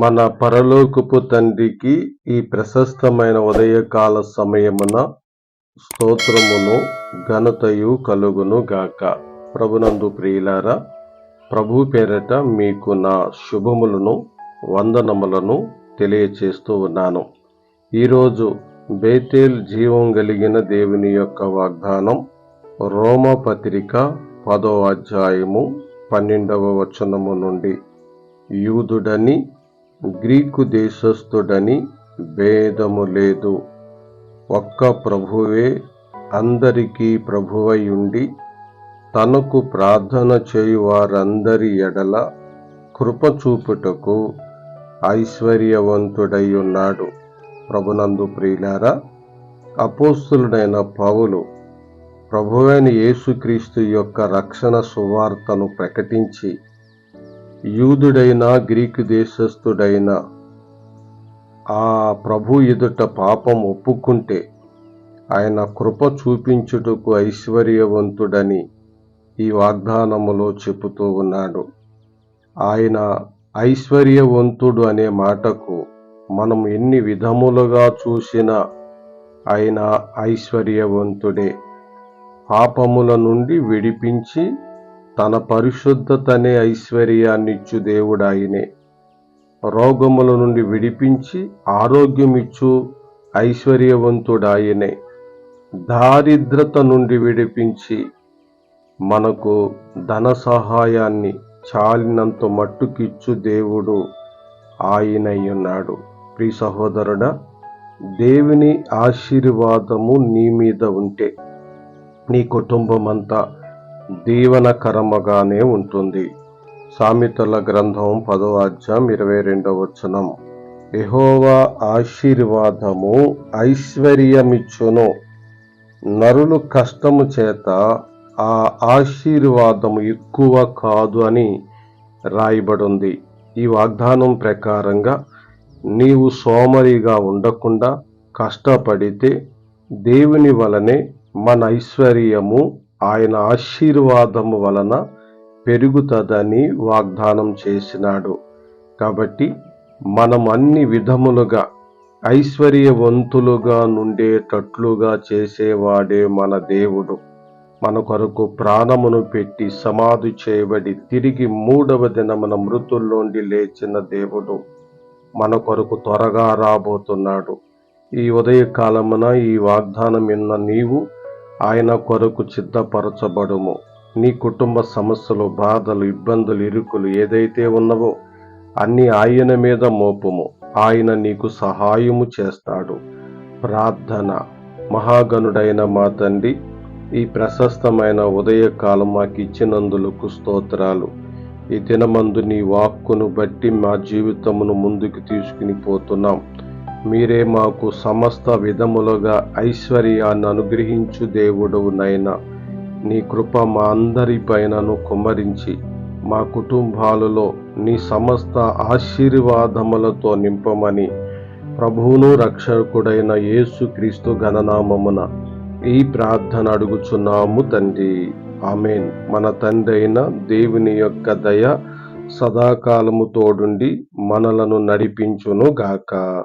మన పరలోకపు తండ్రికి ఈ ప్రశస్తమైన ఉదయకాల సమయమున స్తోత్రమును ఘనతయు కలుగును గాక. ప్రభునందు ప్రియులారా ప్రభు పేరట మీకు నా శుభములను వందనములను తెలియచేస్తూ ఉన్నాను. ఈరోజు బేతేల్ జీవం కలిగిన దేవుని యొక్క వాగ్దానం రోమ పత్రిక పదో అధ్యాయము పన్నెండవ వచనము నుండి యూదుడని గ్రీకు దేశస్థుడని భేదము లేదు. ఒక్క ప్రభువే అందరికీ ప్రభువై ఉండి తనకు ప్రార్థన చేయు వారందరి ఎడల కృప చూపుటకు ఐశ్వర్యవంతుడై ఉన్నాడు ప్రభునందు ప్రియులారా అపోస్తులుడైన పౌలు ప్రభువైన యేసుక్రీస్తు యొక్క రక్షణ సువార్తను ప్రకటించి యూదుడైన గ్రీకు దేశస్థుడైన ఆ ప్రభు ఎదుట పాపం ఒప్పుకుంటే ఆయన కృప చూపించుటకు ఐశ్వర్యవంతుడని ఈ వాగ్దానములో చెబుతూ ఉన్నాడు. ఆయన ఐశ్వర్యవంతుడు అనే మాటకు మనం ఎన్ని విధములుగా చూసినా ఆయన ఐశ్వర్యవంతుడే. పాపముల నుండి విడిపించి తన పరిశుద్ధతనే ఐశ్వర్యాన్నిచ్చు దేవుడాయనే. రోగముల నుండి విడిపించి ఆరోగ్యమిచ్చు ఐశ్వర్యవంతుడాయనే. దారిద్రత నుండి విడిపించి మనకు ధన సహాయాన్ని చాలినంత మట్టుకిచ్చు దేవుడు ఆయనయ్యున్నాడు. ప్రి సహోదరుడా దేవుని ఆశీర్వాదము నీ మీద ఉంటే నీ కుటుంబం అంతా దీవనకరముగానే ఉంటుంది. సామెతల గ్రంథం పదో అధ్యాయం ఇరవై రెండవ వచనం. ఎహోవా ఆశీర్వాదము ఐశ్వర్యమిచ్చును. నరులు కష్టము చేత ఆ ఆశీర్వాదము ఎక్కువ కాదు అని రాయబడింది. ఈ వాగ్దానం ప్రకారంగా నీవు సోమరిగా ఉండకుండా కష్టపడితే దేవుని వలనే మన ఐశ్వర్యము ఆయన ఆశీర్వాదము వలన పెరుగుతుందని వాగ్దానం చేసినాడు. కాబట్టి మనం అన్ని విధములుగా ఐశ్వర్యవంతులుగా నుండేటట్లుగా చేసేవాడే మన దేవుడు. మన కొరకు ప్రాణమును పెట్టి సమాధి చేయబడి తిరిగి మూడవ దినమున మృతుల్లోండి లేచిన దేవుడు మన కొరకు త్వరగా రాబోతున్నాడు. ఈ ఉదయకాలమున ఈ వాగ్దానం విన్న నీవు ఆయన కొరకు సిద్ధపరచబడుము. నీ కుటుంబ సమస్యలు బాధలు ఇబ్బందులు ఇరుకులు ఏదైతే ఉన్నవో అన్ని ఆయన మీద మోపము. ఆయన నీకు సహాయము చేస్తాడు. ప్రార్థన. మహాగణుడైన మా తండ్రి ఈ ప్రశస్తమైన ఉదయకాలం మాకు ఇచ్చినందులకు స్తోత్రాలు. ఈ దినమందు నీ వాక్కును బట్టి మా జీవితమును ముందుకు తీసుకుని పోతున్నాం. మీరే మాకు సమస్త విధములుగా ఐశ్వర్యాన్ని అనుగ్రహించు దేవుడవు నైనా నీ కృప మా అందరి పైనను కుమ్మరించి మా కుటుంబాలలో నీ సమస్త ఆశీర్వాదములతో నింపమని ప్రభువును రక్షకుడైన యేసుక్రీస్తు ఘననామమున గణనామమున ఈ ప్రార్థన అడుగుచున్నాము తండ్రి. ఆమెన్. మన తండ్రి అయిన దేవుని యొక్క దయ సదాకాలము తోడుండి మనలను నడిపించును గాక.